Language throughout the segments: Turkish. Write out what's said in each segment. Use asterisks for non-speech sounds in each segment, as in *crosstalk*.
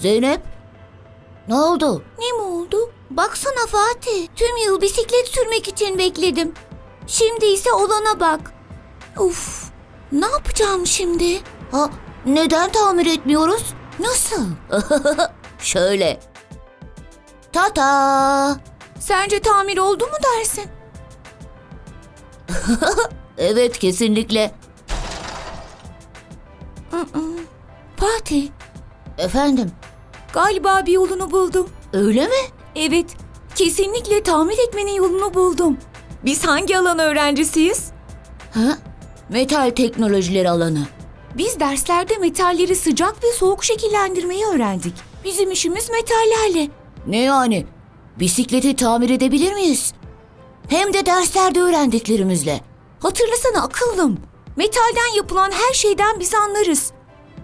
Zeynep? Ne oldu? Ne mi oldu? Baksana Fatih. Tüm yıl bisiklet sürmek için bekledim. Şimdi ise olana bak. Uf. Ne yapacağım şimdi? Ha, neden tamir etmiyoruz? Nasıl? *laughs* Şöyle. Tata. Sence tamir oldu mu dersin? *laughs* Evet kesinlikle. Fatih, Efendim galiba bir yolunu buldum. öyle mi? Evet, kesinlikle tamir etmenin yolunu buldum. Biz hangi alan öğrencisiyiz? Ha? Metal teknolojileri alanı. Biz derslerde metalleri sıcak ve soğuk şekillendirmeyi öğrendik. Bizim işimiz metallerle. Ne yani? Bisikleti tamir edebilir miyiz? Hem de derslerde öğrendiklerimizle. Hatırlasana akıllım. Metalden yapılan her şeyden biz anlarız.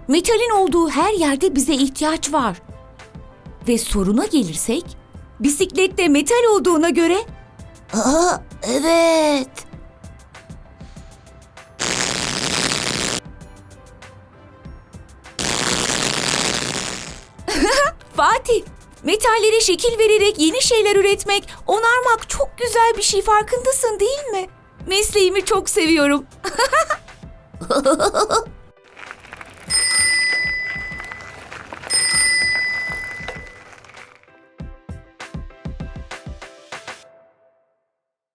Metalin olduğu her yerde bize ihtiyaç var. Ve soruna gelirsek, bisiklette metal olduğuna göre Aa, evet. *laughs* Fatih, metallere şekil vererek yeni şeyler üretmek, onarmak çok güzel bir şey farkındasın değil mi? Mesleğimi çok seviyorum. *laughs* *laughs*